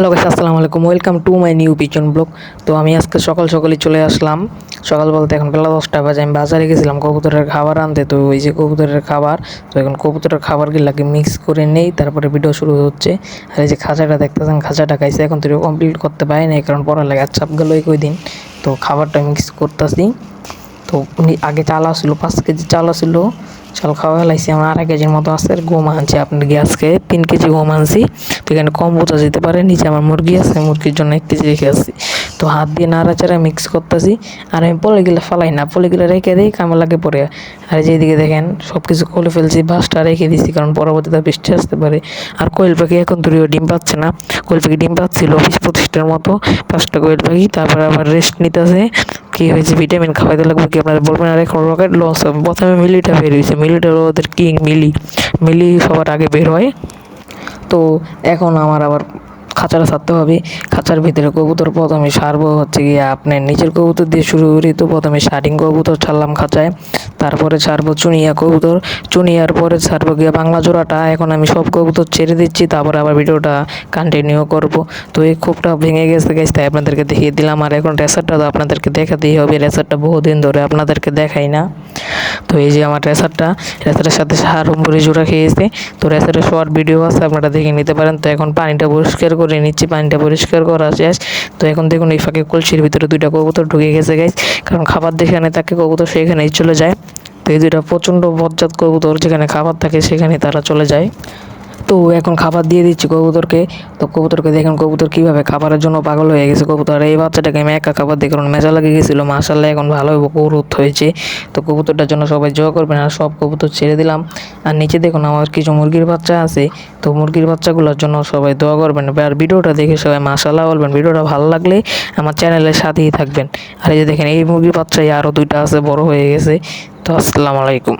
Hello guys, আসসালামু আলাইকুম। Welcome to my new পিছন ব্লগ তো আমি আজকে সকাল সকালে চলে আসলাম। সকাল বলতে এখন বেলা দশটা বাজে, আমি বাজারে গেছিলাম কবুতরের খাবার আনতে। তো ওই যে কবুতরের খাবার, তো এখন কবুতরের খাবারগুলাকে মিক্স করে নেই, তারপরে ভিডিও শুরু হচ্ছে। আর এই যে খাঁচাটা দেখতেছেন, খাঁচাটা খাইছে, এখন তো কমপ্লিট করতে পারি নাই, কারণ পড়া পড়ালেখার চাপ গেল ওই দিন তো খাবারটা মিক্স করতেছি। তো উনি আগে চাল আসলো পাঁচ কেজি চাল আসলো চাল, খাওয়া ফেলাইছি আমার আড়াই কেজির মতো আছে, গম আনছি। আপনার গ্যাসকে তিন কেজি গম আনছি। তো এখানে কম বোঝা যেতে পারে, নিচে আমার মুরগি আছে, মুরগির জন্য এক কেজি রেখে আসছি। তো হাত দিয়ে নাড়াচাড়া মিক্স করতেছি। আর আমি পলে গেলে ফালাই না, পলে গেলে রেখে দিই, কামে লাগে পরে। আর যেদিকে দেখেন সব কিছু খুলে ফেলছি, বাসটা রেখে দিছি, কারণ পরবর্তীতে বৃষ্টি আসতে পারে। আর কোয়েল পাখি এখন তুরিও ডিম পাচ্ছে না। কোয়েল পাখি ডিম পাচ্ছিল, বিশ পঁচিশটার মতো। পাঁচটা কোয়েল পাখি, তারপরে আবার রেস্ট নিতেছে। কি হয়েছে? ভিটামিন খাওয়াইতে লাগবে কি আপনারা বলবেন? আর এখন রকেট লঞ্চ হবে। প্রথমে মিলিটা বের হয়েছে। মিলিটা ওদের কিং মিলি। মিলি সবার আগে বের হয়। তো এখন আমার আবার খাঁচাটা ছাড়তে হবে খাঁচার ভিতরে কবুতর প্রথমে সারবো হচ্ছে গিয়ে আপনার নিচের কবুতর দিয়ে শুরু করি তো প্রথমে শার্টিং কবুতর ছাড়লাম খাঁচায়, তারপরে ছাড়বো চুনিয়া কবুতর, চুনিয়ার পরে ছাড়বো গিয়ে বাংলা জোড়াটা, এখন আমি সব কবুতর ছেড়ে দিচ্ছি, তারপরে আবার ভিডিওটা কন্টিনিউ করব। তো এই খোপটা ভেঙে গেছে গেছে তাই আপনাদেরকে দেখিয়ে দিলাম, আর এখন রেসারটা তো আপনাদেরকে দেখাতেই হবে, রেসারটা বহুদিন ধরে আপনাদেরকে দেখাই না। তো এই যে আমার রেসারটা, রেসারের সাথে সারম্বরি জোড়া খেয়েছে, তো রেসারের শর্ট ভিডিও আছে, আপনারা দেখে নিতে পারেন। তো এখন পানিটা পরিষ্কার করে নিচ্ছি, পানিটা পরিষ্কার করা শেষ। তো এখন দেখুন এই ফাঁকে কলসির ভিতরে দুইটা কবুতর ঢুকে গেছে গাইজ কারণ খাবার যেখানে থাকে কবুতর সেখানেই চলে যায়। তো এই দুইটা প্রচণ্ড বজ্জাত কবুতর, যেখানে খাবার থাকে সেখানে তারা চলে যায়। তো এখন খাবার দিয়ে দিচ্ছি কবুতরকে। তো কবুতরকে দেখুন, কবুতর কীভাবে খাবারের জন্য পাগল হয়ে গেছে। কবুতর এই বাচ্চাটাকে আমি একা খাবার দিয়ে কারণ মেজা লাগে গেছিল মাসাল্লাহ এখন ভালো গ্রোথ হয়েছে। তো কবুতরটার জন্য সবাই জোয়া করবেন, আর সব কবুতর ছেড়ে দিলাম। আর নিচে দেখুন, আমার কিছু মুরগির বাচ্চা আছে। তো মুরগির বাচ্চাগুলোর জন্য সবাই দোয়া করবেন। আর ভিডিওটা দেখে সবাই মাসাল্লাহ বলবেন। ভিডিওটা ভালো লাগলে আমার চ্যানেলের সাথেই থাকবেন। আর এই যে দেখেন, এই মুরগির বাচ্চাই আরও দুইটা আছে, বড় হয়ে গেছে। তো আসসালামু আলাইকুম।